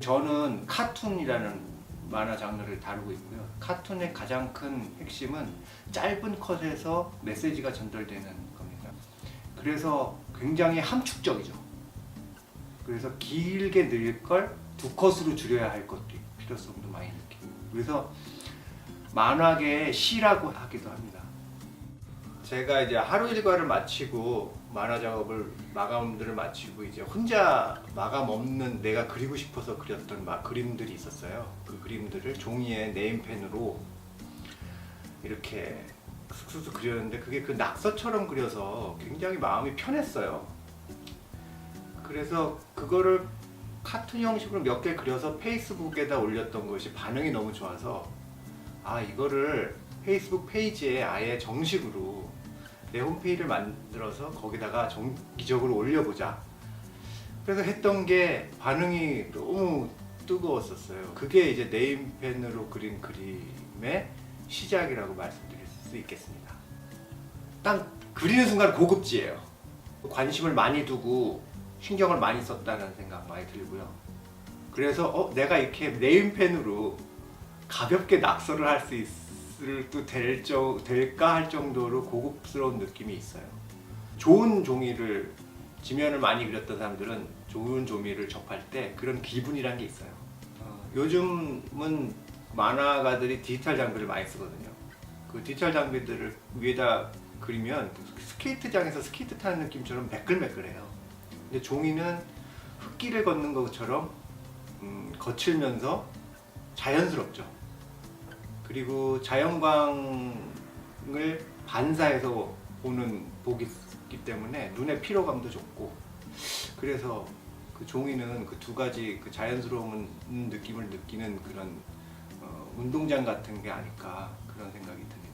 저는 카툰이라는 만화 장르를 다루고 있고요. 카툰의 가장 큰 핵심은 짧은 컷에서 메시지가 전달되는 겁니다. 그래서 굉장히 함축적이죠. 그래서 길게 늘걸두 컷으로 줄여야 할 것도 필요성도 많이 느끼고 그래서 만화계의 시라고 하기도 합니다. 제가 이제 하루 일과를 마치고 만화 작업을 마감들을 마치고 이제 혼자 마감 없는 내가 그리고 싶어서 그렸던 막 그림들이 있었어요. 그 그림들을 종이에 네임펜으로 이렇게 슥슥슥 그렸는데 그게 그 낙서처럼 그려서 굉장히 마음이 편했어요. 그래서 그거를 카툰 형식으로 몇 개 그려서 페이스북에다 올렸던 것이 반응이 너무 좋아서 아 이거를 페이스북 페이지에 아예 정식으로 내 홈페이지를 만들어서 거기다가 정기적으로 올려보자. 그래서 했던 게 반응이 너무 뜨거웠었어요. 그게 이제 네임펜으로 그린 그림의 시작이라고 말씀드릴 수 있겠습니다. 딱 그리는 순간 고급지예요. 관심을 많이 두고 신경을 많이 썼다는 생각 많이 들고요. 그래서 어, 내가 이렇게 네임펜으로 가볍게 낙서를 할 수 있 을또 될, 정- 될까 할 정도로 고급스러운 느낌이 있어요. 좋은 종이를 지면을 많이 그렸던 사람들은 좋은 종이를 접할 때 그런 기분이란 게 있어요. 어, 요즘은 만화가들이 디지털 장비를 많이 쓰거든요. 그 디지털 장비들을 위에다 그리면 스케이트장에서 스케이트 타는 느낌처럼 매끌매끌해요. 근데 종이는 흙길을 걷는 것처럼 음, 거칠면서 자연스럽죠. 그리고 자연광을 반사해서 보는 보기 때문에 눈의 피로감도 좋고 그래서 그 종이는 그 두 가지 그 자연스러운 느낌을 느끼는 그런 어, 운동장 같은 게 아닐까 그런 생각이 듭니다.